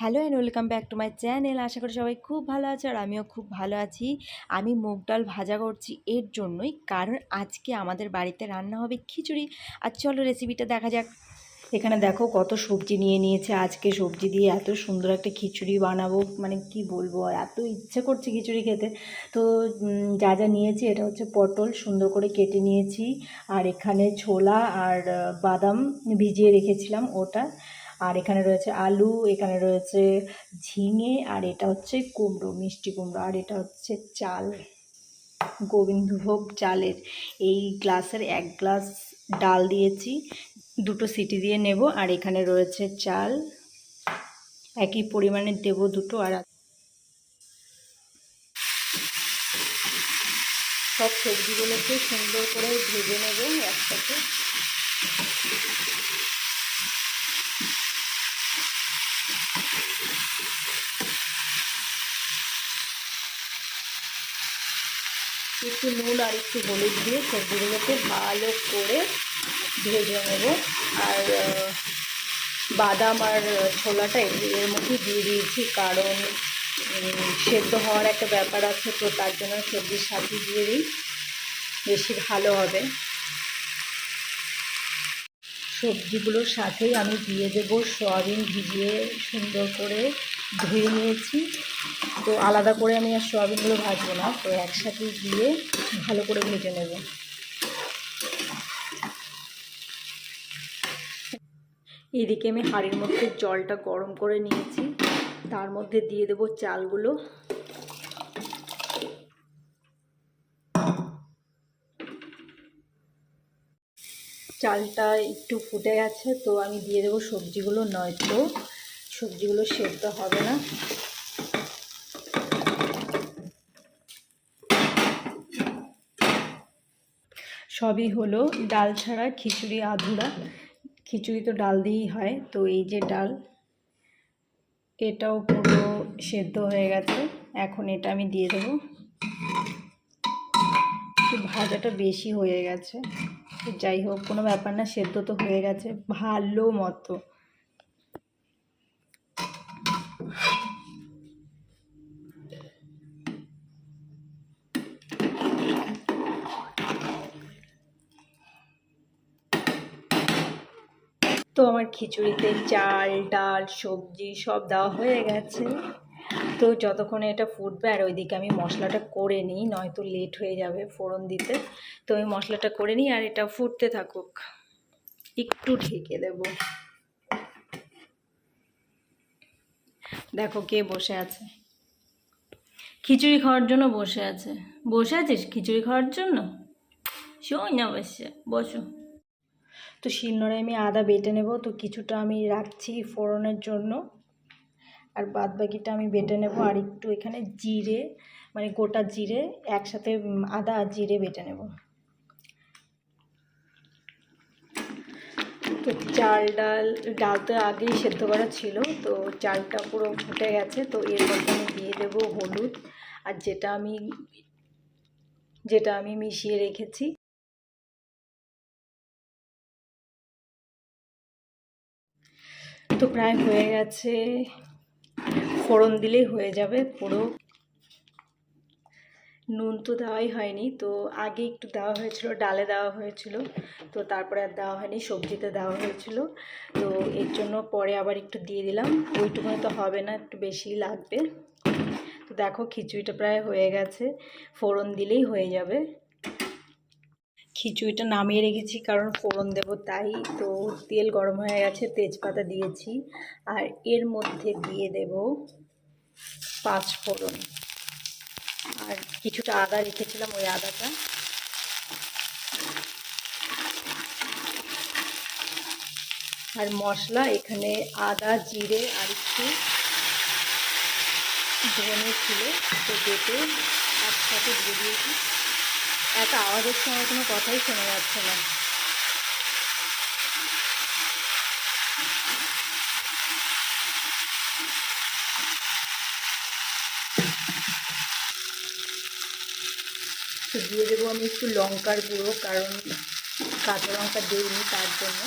Hello and welcome back to my channel. আশা করি সবাই খুব ভালো আছে আর আমিও খুব ভালো আছি। আমি মুগ ডাল ভাজা করছি এর জন্যই, কারণ আজকে আমাদের বাড়িতে রান্না হবে খিচুড়ি। আর চলো রেসিপিটা দেখা যাক। এখানে দেখো কত সবজি নিয়ে নিয়েছে। আজকে সবজি দিয়ে এত সুন্দর একটা খিচুড়ি বানাবো। মানে কি বলব এত ইচ্ছে করছে খিচুড়ি খেতে। তো যা যা নিয়েছি, এটা হচ্ছে পটল সুন্দর করে কেটে নিয়েছি। আর এখানে ছোলা আর বাদাম ভিজিয়ে রেখেছিলাম ওটা। আর এখানে রয়েছে আলু, এখানে রয়েছে ঝিঙে, আর এটা হচ্ছে কুমড়ো, মিষ্টি কুমড়ো, আর এটা হচ্ছে চাল, গোবিন্দভোগ চালের। এই গ্লাসের এক গ্লাস ডাল দিয়েছি, দুটো সিটি দিয়ে নেব, আর এখানে রয়েছে চাল। একই পরিমাণে দেব দুটো, আর সব সবজিগুলোকে সুন্দর করে ভেজে নেব একসাথে। একটু নুন আর একটু হলুদ দিয়ে সবজিগুলোকে ভালো করে ভেজে নেব। আর বাদাম আর ছোলাটা এর মধ্যে দিয়ে দিয়েছি, কারণ সেদ্ধ হওয়ার একটা ব্যাপার আছে, তো তার জন্য সবজির সাথে দিয়ে দিই, বেশি ভালো হবে। সবজিগুলোর সাথেই আমি দিয়ে দেব সয়াবিন ভিজিয়ে সুন্দর করে ধুয়ে নিয়েছি। তো আলাদা করে আমি আর সোয়াবিনগুলো ভাজবো না, তো একসাথে দিয়ে ভালো করে ভেজে নেব। এদিকে আমি হাঁড়ির মধ্যে জলটা গরম করে নিয়েছি, তার মধ্যে দিয়ে দেব চালগুলো। চালটা একটু ফুটে গেছে, তো আমি দিয়ে দেবো সবজিগুলো নয়তো। সবজিগুলো সেদ্ধ হবে না। সবই হলো ডাল ছাড়া খিচুড়ি আধুরা। খিচুড়ি তো ডাল দিয়েই হয়, তো এই যে ডাল, এটাও পুরো সেদ্ধ হয়ে গেছে। এখন এটা আমি দিয়ে দেবো। ভাজাটা বেশি হয়ে গেছে। যাই হোক, কোনো ব্যাপার না, সেদ্ধ তো হয়ে গেছে ভালো মতো। তো আমার খিচুড়িতে চাল, ডাল, সবজি সব দেওয়া হয়ে গেছে। তো যতক্ষণে এটা ফুটবে, আর ওইদিকে আমি মশলাটা করে নিই, নয়তো লেট হয়ে যাবে ফোড়ন দিতে। তো আমি মশলাটা করে নিই, আর এটা ফুটতে থাকুক। একটু ঢেকে দেব। দেখো কে বসে আছে। খিচুড়ি খাওয়ার জন্য বসে আছে। বসে আছিস খিচুড়ি খাওয়ার জন্য? শোন না, বসে, বসো। তো শিলনোড়ায় আমি আদা বেটে নেব। তো কিছুটা আমি রাখছি ফোড়নের জন্য। আর বাদ বাকিটা আমি বেটে নেব। আর একটু এখানে জিরে মানে গোটা জিরে, একসাথে আদা আর জিরে বেটে নেব। তো চাল ডাল ডাল তো আগেই সেদ্ধ করা ছিল। তো চালটা পুরো ফুটে গেছে। তো এর মধ্যে আমি দিয়ে দেবো হলুদ। আর যেটা আমি যেটা আমি মিশিয়ে রেখেছি। তো প্রায় হয়ে গেছে। ফোড়ন দিলেই হয়ে যাবে পুরো। নুন তো দেওয়াই হয়নি, তো আগে একটু দেওয়া হয়েছিল, ডালে দেওয়া হয়েছিল। তো তারপরে আর দেওয়া হয়নি, সবজিতে দেওয়া হয়েছিল। তো এর জন্য পরে আবার একটু দিয়ে দিলাম। ওইটুকুনে তো হবে না, একটু বেশি লাগবে। তো দেখো খিচুড়িটা প্রায় হয়ে গেছে, ফোড়ন দিলেই হয়ে যাবে। খিচুড়িটা নামিয়ে রেখেছি, কারণ ফোড়ন দেব তাই। তো তেল গরম হয়ে গেছে, তেজপাতা দিয়েছি। আর এর মধ্যে দিয়ে দেব পাঁচ ফোড়ন। আর কিছুটা আদা রেখেছিলাম ওই আদাটা। আর মশলা, এখানে আদা, জিরে আর একটু ধনে ছিল, তো বেটে একসাথে দিয়ে দিয়েছি। এত আওয়াজের সময় কোনো কথাই শোনা যাচ্ছে না। দিয়ে দেবো আমি একটু লঙ্কার গুঁড়ো, কারণ কাঁচা লঙ্কা দিইনি তার জন্য।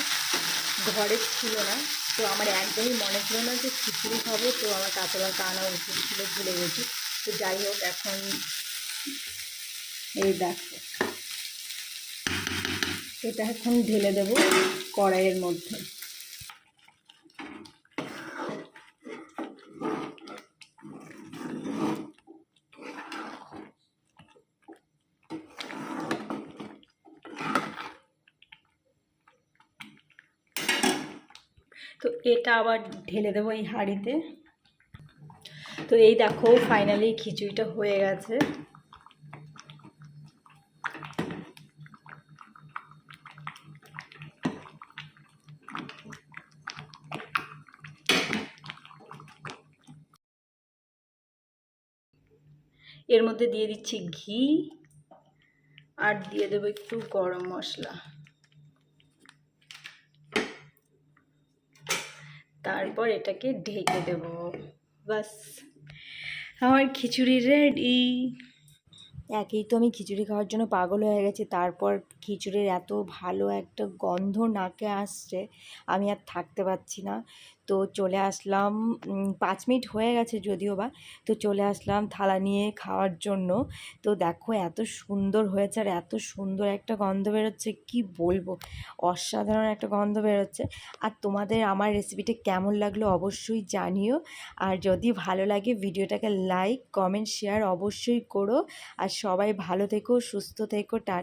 ঘরে ছিল না, তো আমার একদমই মনে ছিল না যে খিচুড়ি খাব, তো আমার কাঁচা লঙ্কা আনা উচিত ছিল ভুলে গেছি। তো যাই হোক, এখন এই দেখো। এটা এখন ঢেলে দেবো কড়াইয়ের মধ্যে। তো এটা আবার ঢেলে দেবো এই হাঁড়িতে। তো এই দেখো ফাইনালি খিচুড়িটা হয়ে গেছে। এর মধ্যে দিয়ে দিচ্ছি ঘি আর দিয়ে দেবো একটু গরম মশলা। তারপর এটাকে ঢেকে দেব। বাস, আমার খিচুড়ি রেডি একেই তো আমি খিচুড়ি খাওয়ার জন্য পাগল হয়ে গেছি, তারপর খিচুড়ির এত ভালো একটা গন্ধ নাকে আসছে, আমি আর থাকতে পারছি না। তো চলে আসলাম পাঁচ মিনিট হয়ে গেছে যদিও বা, তো চলে আসলাম থালা নিয়ে খাওয়ার জন্য। তো দেখো এত সুন্দর হয়েছে আর এত সুন্দর একটা গন্ধ বেরোচ্ছে, কি বলব? অসাধারণ একটা গন্ধ বেরোচ্ছে। আর তোমাদের আমার রেসিপিটা কেমন লাগল অবশ্যই জানিও। আর যদি ভালো লাগে ভিডিওটাকে লাইক কমেন্ট শেয়ার অবশ্যই করো। আর সবাই ভালো থেকো, সুস্থ থেকো, টা